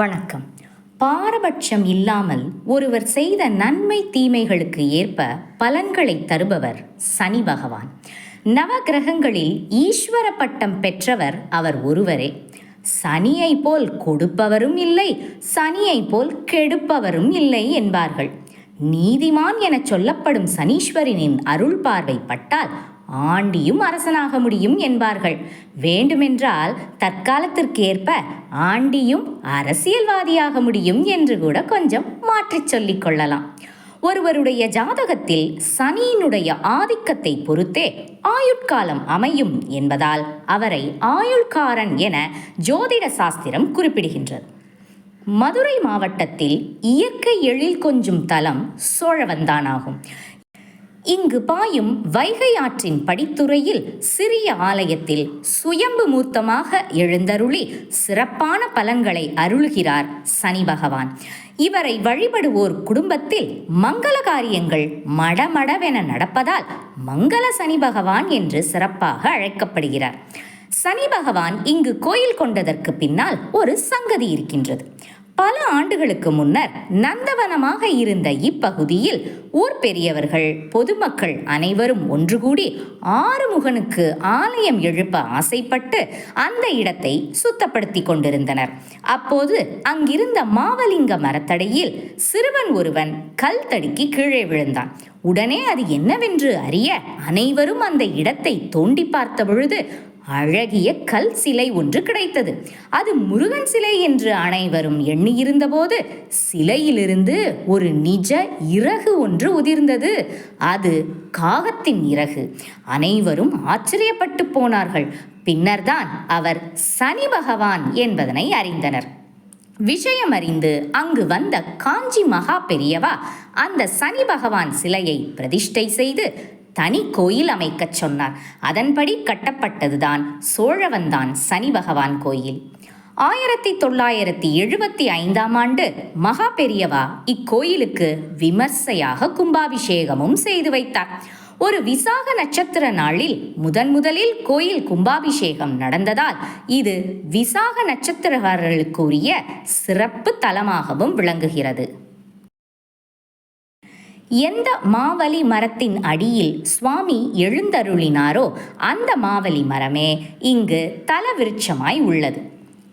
வணக்கம். பாரபட்சம் இல்லாமல் ஒருவர் செய்த நன்மை தீமைகளுக்கு ஏற்ப பலன்களை தருபவர் சனி பகவான். நவ கிரகங்களில் ஈஸ்வர பட்டம் பெற்றவர் அவர் ஒருவரே. சனியை போல் கொடுப்பவரும் இல்லை சனியை போல் கெடுப்பவரும் இல்லை என்பார்கள். நீதிமான் எனச் சொல்லப்படும் சனீஸ்வரனின் அருள் பார்வை பட்டால் ஆண்டியும் அரசனாக முடியும் என்பார்கள். வேண்டுமென்றால் தற்காலத்திற்கேற்ப ஆண்டியும் அரசியல்வாதியாக முடியும் என்று கூட கொஞ்சம் மாற்றிச் சொல்லிக் கொள்ளலாம். ஒருவருடைய ஜாதகத்தில் சனியினுடைய ஆதிக்கத்தை பொறுத்தே ஆயுட்காலம் அமையும் என்பதால் அவரை ஆயுள்காரன் என ஜோதிட சாஸ்திரம் குறிப்பிடுகின்றது. மதுரை மாவட்டத்தில் இயற்கை எழில் கொஞ்சும் தலம் சோழவந்தானாகும். இங்கு பாயும் வைகை ஆற்றின் படித்துறையில் சிறிய ஆலயத்தில் சுயம்பு மூர்த்தமாக எழுந்தருளி சிறப்பான பலன்களை அருள்கிறார் சனி பகவான். இவரை வழிபடுவோர் குடும்பத்தில் மங்கள காரியங்கள் மடமடவென நடப்பதால் மங்கள சனி பகவான் என்று சிறப்பாக அழைக்கப்படுகிறார். சனி பகவான் இங்கு கோயில் கொண்டதற்கு பின்னால் ஒரு சங்கதி இருக்கின்றது. பல ஆண்டுகளுக்கு முன்னர் நந்தவனமாக இருந்த இப்பகுதியில் ஊர் பெரியவர்கள் பொதுமக்கள் அனைவரும் ஒன்று கூடி ஆறுமுகனுக்கு ஆலயம் எழுப்ப ஆசைப்பட்டு அந்த இடத்தை சுத்தப்படுத்தி கொண்டிருந்தனர். அப்போது அங்கிருந்த மாவலிங்க மரத்தடையில் சிறுவன் ஒருவன் கல் தடுக்கி கீழே விழுந்தான். உடனே அது என்னவென்று அறிய அனைவரும் அந்த இடத்தை தோண்டி பார்த்த பொழுது அழகிய கல் சிலை ஒன்று கிடைத்தது. அது முருகன் சிலை என்று அனைவரும் எண்ணியிருந்தபோது சிலையிலிருந்து ஒரு நிஜ இறகு ஒன்று உதிர்ந்தது. அது காகத்தின் இறகு. அனைவரும் ஆச்சரியப்பட்டு போனார்கள். பின்னர்தான் அவர் சனி பகவான் என்பதனை அறிந்தனர். விஷயம் அறிந்து அங்கு வந்த காஞ்சி மகா பெரியவா அந்த சனி பகவான் சிலையை பிரதிஷ்டை செய்து தனி கோயில் அமைக்கச் சொன்னார். அதன்படி கட்டப்பட்டதுதான் சோழவந்தான் சனி பகவான் கோயில். ஆயிரத்தி தொள்ளாயிரத்தி எழுபத்தி ஐந்தாம் ஆண்டு மகா பெரியவா இக்கோயிலுக்கு விமர்சையாக கும்பாபிஷேகமும் செய்து வைத்தார். ஒரு விசாக நட்சத்திர நாளில் முதன் முதலில் கோயில் கும்பாபிஷேகம் நடந்ததால் இது விசாக நட்சத்திரக்காரர்களுக்குரிய சிறப்பு தலமாகவும் விளங்குகிறது. எந்த மாவலி மரத்தின் அடியில் சுவாமி எழுந்தருளினாரோ அந்த மாவலி மரமே இங்கு தலவிருட்சமாய் உள்ளது.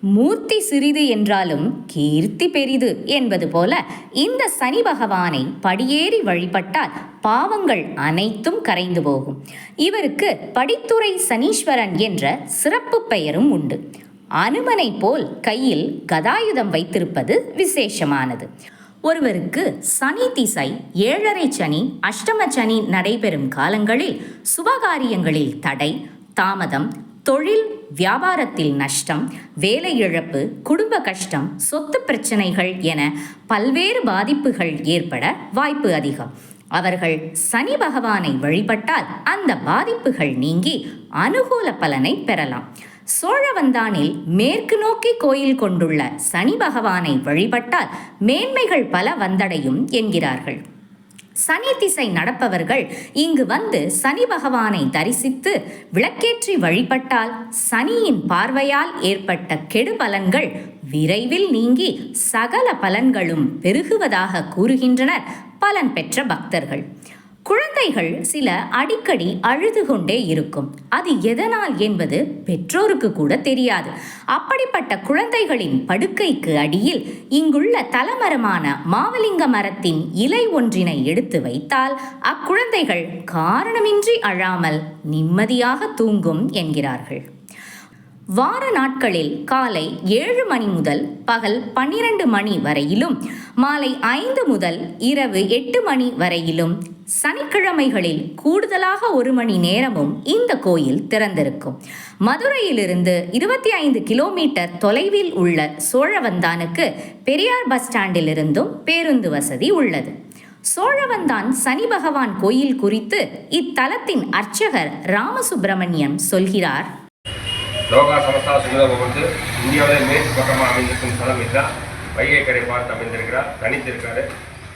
மூர்த்தி சிறிது என்றாலும் கீர்த்தி பெரிது என்பது போல இந்த சனி பகவானை படியேறி வழிபட்டால் பாவங்கள் அனைத்தும் கரைந்து போகும். இவருக்கு படித்துறை சனீஸ்வரன் என்ற சிறப்பு பெயரும் உண்டு. அனுமனை போல் கையில் கதாயுதம் வைத்திருப்பது விசேஷமானது. ஒருவருக்கு சனி திசை ஏழரை சனி அஷ்டம சனி நடைபெறும் காலங்களில் சுபகாரியங்களில் தடை தாமதம் தொழில் வியாபாரத்தில் நஷ்டம் வேலை இழப்பு குடும்ப கஷ்டம் சொத்து பிரச்சனைகள் என பல்வேறு பாதிப்புகள் ஏற்பட வாய்ப்பு அதிகம். அவர்கள் சனி பகவானை வழிபட்டால் அந்த பாதிப்புகள் நீங்கி அனுகூல பலனை பெறலாம். சோழவந்தானில் மேற்கு நோக்கி கோயில் கொண்டுள்ள சனி பகவானை வழிபட்டால் மேன்மைகள் பல வந்தடையும் என்கிறார்கள். சனி திசை நடப்பவர்கள் இங்கு வந்து சனி பகவானை தரிசித்து விளக்கேற்றி வழிபட்டால் சனியின் பார்வையால் ஏற்பட்ட கெடு பலன்கள் விரைவில் நீங்கி சகல பலன்களும் பெருகுவதாக கூறுகின்றனர் பலன் பெற்ற பக்தர்கள். குழந்தைகள் சில அடிக்கடி அழுது கொண்டே இருக்கும். அது எதனால் என்பது பெற்றோருக்கு கூட தெரியாது. அப்படிப்பட்ட குழந்தைகளின் படுக்கைக்கு அடியில் இங்குள்ள தலமரமான மாவலிங்க மரத்தின் இலை ஒன்றினை எடுத்து வைத்தால் அக்குழந்தைகள் காரணமின்றி அழாமல் நிம்மதியாக தூங்கும் என்கிறார்கள். வார நாட்களில் காலை ஏழு மணி முதல் பகல் பன்னிரண்டு மணி வரையிலும் மாலை ஐந்து முதல் இரவு எட்டு மணி வரையிலும் சனிக்கிழமைகளில் கூடுதலாக ஒரு மணி நேரமும் இந்த கோயில் திறந்திருக்கும். மதுரையிலிருந்து இருபத்தி ஐந்து கிலோமீட்டர் தொலைவில் உள்ள சோழவந்தானுக்கு பெரியார் பஸ் ஸ்டாண்டிலிருந்தும் பேருந்து வசதி உள்ளது. சோழவந்தான் சனி பகவான் கோயில் குறித்து இத்தலத்தின் அர்ச்சகர் ராமசுப்பிரமணியம் சொல்கிறார். லோகா சமஸ்தா சுந்தரம் வந்து இந்தியாவிலே மேற்கு பக்கமாக அமைந்திருக்கும் ஸ்தலம் இதுதான். வைகை கரை பார்த்து அமைந்திருக்கிறார் தனித்திருக்காரு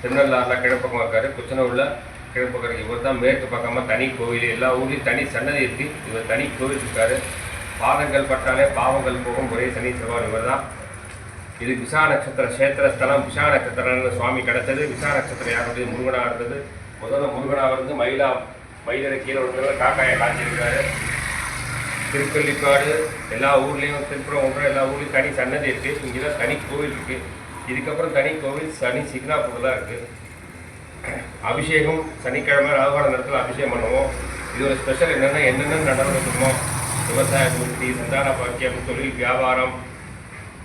திருநள்ளாறுல கிழப்பக்கம் இருக்காரு. குச்சனூரில் கிழப்பக்கம் இவர் தான் மேற்கு பக்கமாக தனி கோவில் எல்லா ஊர்லேயும் தனி சன்னதி இருக்கு. இவர் தனி கோவில் இருக்காரு. பாதங்கள் பட்டாலே பாவங்கள் போகும். ஒரே சனி செவ்வாய் இவர் தான். இது விசா நட்சத்திர கஷேத்திர ஸ்தலம். விசா நட்சத்திரம்னு சுவாமி கிடச்சது. விசா நட்சத்திரம் யாருடைய முருகனாக இருந்தது? முதல்ல முருகனாக இருந்து மயிலா மயிலரை கீழே விழுந்தவர் காக்காயை காய்ச்சிருக்காரு திருக்கள்ளிக்காடு எல்லா ஊர்லேயும் திருப்புறம் ஒன்று எல்லா ஊர்லேயும் தனி சன்னதி இருக்குது இங்கே தான் தனி கோவில் இருக்குது இதுக்கப்புறம் தனி கோவில் சனி சிக்னாப்பூர் தான் இருக்குது அபிஷேகம் சனிக்கிழமை ராகுகால நேரத்தில் அபிஷேகம் பண்ணுவோம். இதோட ஸ்பெஷல் என்னென்ன என்னென்ன நடந்துருக்குமோ விவசாய பூர்த்தி சந்தான பாக்கியம் தொழில் வியாபாரம்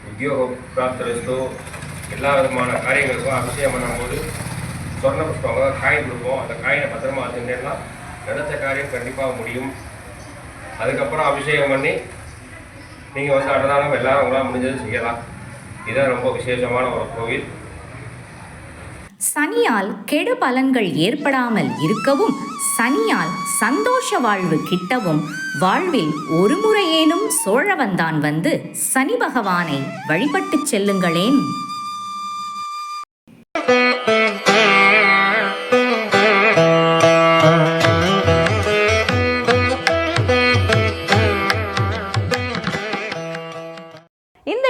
உத்தியோக பிராப்தரஸ்தோ எல்லா விதமான காரியங்களுக்கும் அபிஷேகம் பண்ணும்போது சொர்ண புஷ்பம் காயின் கொடுப்போம். அந்த காயினை பத்திரமா வச்சுட்டேன்னா நினைச்ச காரியம் கண்டிப்பாக முடியும். அதுக்கப்புறம் அபிஷேகம் பண்ணி நீங்கள் வந்து அன்னதானம் எல்லாரும் உங்களால் முடிஞ்சது செய்யலாம். இதுதான் ரொம்ப விசேஷமான ஒரு கோவில். சனியால் கெடு பலன்கள் ஏற்படாமல் இருக்கவும் சனியால் சந்தோஷ வாழ்வு கிட்டவும் வாழ்வில் ஒரு முறையேனும் சோழவந்தான் வந்து சனி பகவானை வழிபட்டுச் செல்லுங்களேன்.